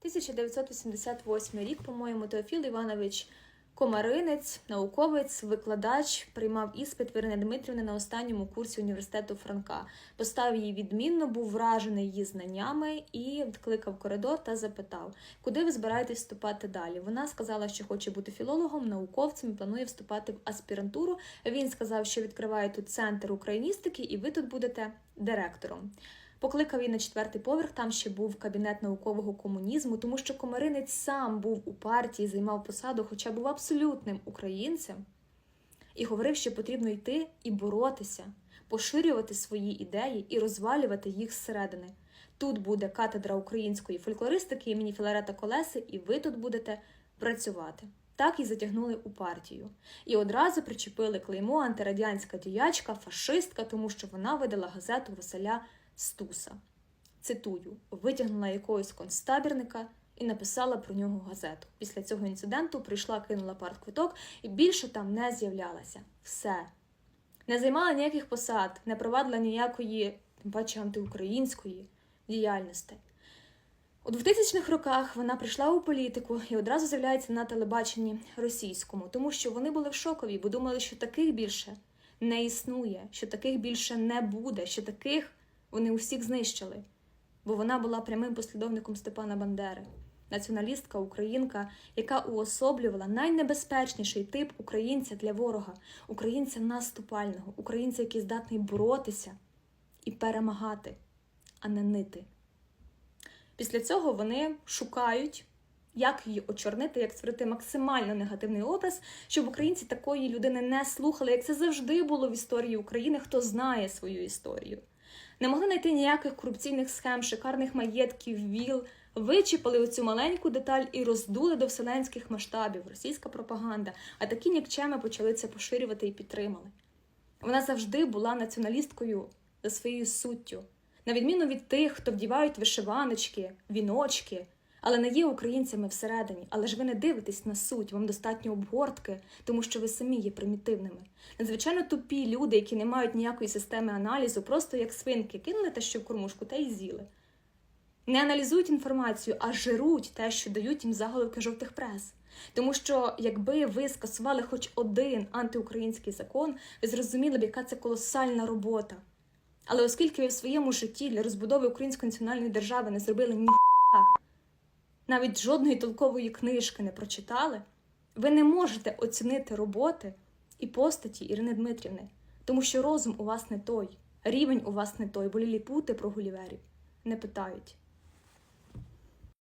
1988 рік, по-моєму, Теофіл Іванович Комаринець, науковець, викладач, приймав іспит Вірини Дмитрівни на останньому курсі університету Франка. Поставив її відмінно, був вражений її знаннями і відкликав коридор та запитав, куди ви збираєтесь вступати далі. Вона сказала, що хоче бути філологом, науковцем і планує вступати в аспірантуру. Він сказав, що відкриває тут центр україністики, і ви тут будете директором. Покликав її на четвертий поверх, там ще був кабінет наукового комунізму, тому що Комаринець сам був у партії, займав посаду, хоча був абсолютним українцем, і говорив, що потрібно йти і боротися, поширювати свої ідеї і розвалювати їх зсередини. Тут буде катедра української фольклористики імені Філарета Колеси, і ви тут будете працювати. Так і затягнули у партію. І одразу причепили клеймо антирадянська діячка, фашистка, тому що вона видала газету Василя Стуса. Цитую, витягнула якогось концтабірника і написала про нього газету. Після цього інциденту прийшла, кинула партквиток і більше там не з'являлася. Все. Не займала ніяких посад, не провадила ніякої, тим паче антиукраїнської діяльності. У 2000-х роках вона прийшла у політику і одразу з'являється на телебаченні російському, тому що вони були в шокові, бо думали, що таких більше не існує, що таких більше не буде, що таких вони усіх знищили, бо вона була прямим послідовником Степана Бандери, націоналістка, українка, яка уособлювала найнебезпечніший тип українця для ворога, українця наступального, українця, який здатний боротися і перемагати, а не нити. Після цього вони шукають, як її очорнити, як створити максимально негативний образ, щоб українці такої людини не слухали, як це завжди було в історії України, хто знає свою історію. Не могли знайти ніяких корупційних схем, шикарних маєтків, віл, вичіпали оцю маленьку деталь і роздули до вселенських масштабів. Російська пропаганда, а такі нікчеми почали це поширювати і підтримали. Вона завжди була націоналісткою за своєю суттю, на відміну від тих, хто вдівають вишиваночки, віночки, але не є українцями всередині. Але ж ви не дивитесь на суть, вам достатньо обгортки, тому що ви самі є примітивними. Надзвичайно тупі люди, які не мають ніякої системи аналізу, просто як свинки, кинули те, що в кормушку, та й з'їли. Не аналізують інформацію, а жируть те, що дають їм заголовки жовтих прес. Тому що, якби ви скасували хоч один антиукраїнський закон, ви зрозуміли б, яка це колосальна робота. Але оскільки ви в своєму житті для розбудови української національної держави не зробили ні навіть жодної толкової книжки не прочитали, ви не можете оцінити роботи і постаті Ірини Дмитрівни, тому що розум у вас не той, рівень у вас не той, бо ліліпути про гуліверів не питають.